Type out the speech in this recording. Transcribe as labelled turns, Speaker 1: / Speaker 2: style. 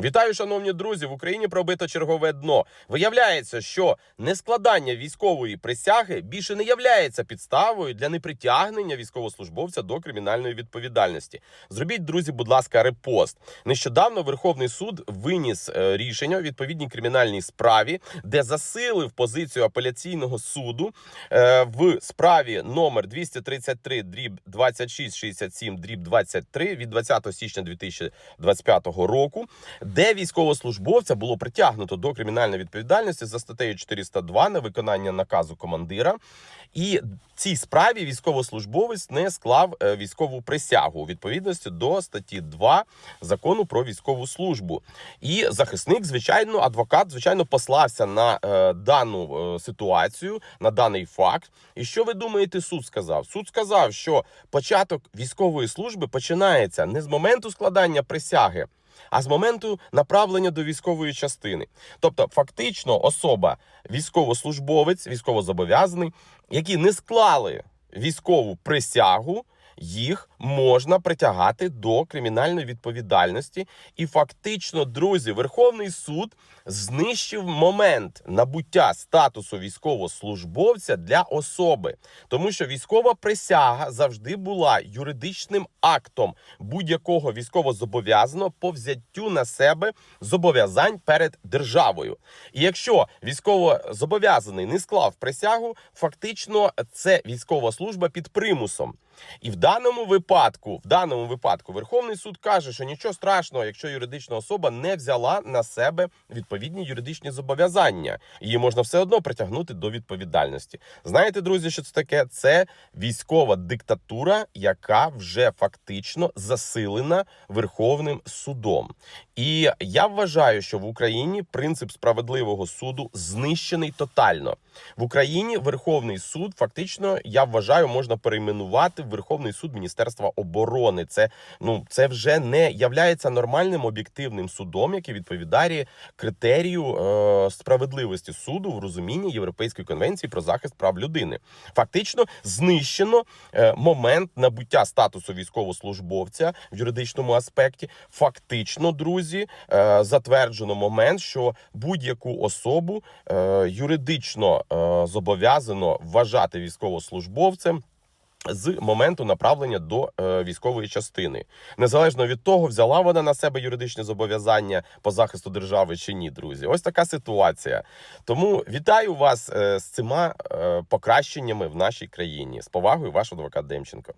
Speaker 1: Вітаю, шановні друзі! В Україні пробито чергове дно. Виявляється, що нескладання військової присяги більше не являється підставою для непритягнення військовослужбовця до кримінальної відповідальності. Зробіть, друзі, будь ласка, репост. Нещодавно Верховний суд виніс е, рішення у відповідній кримінальній справі, де засилив позицію апеляційного суду е, в справі номер 233 дріб 2667 дріб 23 від 20 січня 2025 року де військовослужбовця було притягнуто до кримінальної відповідальності за статтею 402 на виконання наказу командира. І цій справі військовослужбовець не склав е, військову присягу у відповідності до статті 2 закону про військову службу. І захисник, звичайно, адвокат, звичайно, послався на е, дану е, ситуацію, на даний факт. І що ви думаєте, суд сказав? Суд сказав, що початок військової служби починається не з моменту складання присяги а з моменту направлення до військової частини. Тобто, фактично, особа, військовослужбовець, військовозобов'язаний, які не склали військову присягу. Їх можна притягати до кримінальної відповідальності, і фактично, друзі, Верховний суд знищив момент набуття статусу військовослужбовця для особи, тому що військова присяга завжди була юридичним актом будь-якого військовозобов'язаного по взяттю на себе зобов'язань перед державою. І якщо військовозобов'язаний не склав присягу, фактично це військова служба під примусом. І в даному випадку, в даному випадку, Верховний суд каже, що нічого страшного, якщо юридична особа не взяла на себе відповідні юридичні зобов'язання, її можна все одно притягнути до відповідальності. Знаєте, друзі, що це таке? Це військова диктатура, яка вже фактично засилена Верховним судом. І я вважаю, що в Україні принцип справедливого суду знищений тотально. В Україні Верховний суд фактично я вважаю, можна перейменувати в Верховний суд Міністерства оборони. Це ну це вже не являється нормальним об'єктивним судом, який відповідає критерію е, справедливості суду в розумінні Європейської конвенції про захист прав людини. Фактично знищено е, момент набуття статусу військовослужбовця в юридичному аспекті. Фактично, друзі, е, затверджено момент, що будь-яку особу е, юридично е, зобов'язано вважати військовослужбовцем. З моменту направлення до е, військової частини, незалежно від того, взяла вона на себе юридичні зобов'язання по захисту держави чи ні, друзі. Ось така ситуація. Тому вітаю вас е, з цими е, покращеннями в нашій країні. З повагою, ваш адвокат Демченко.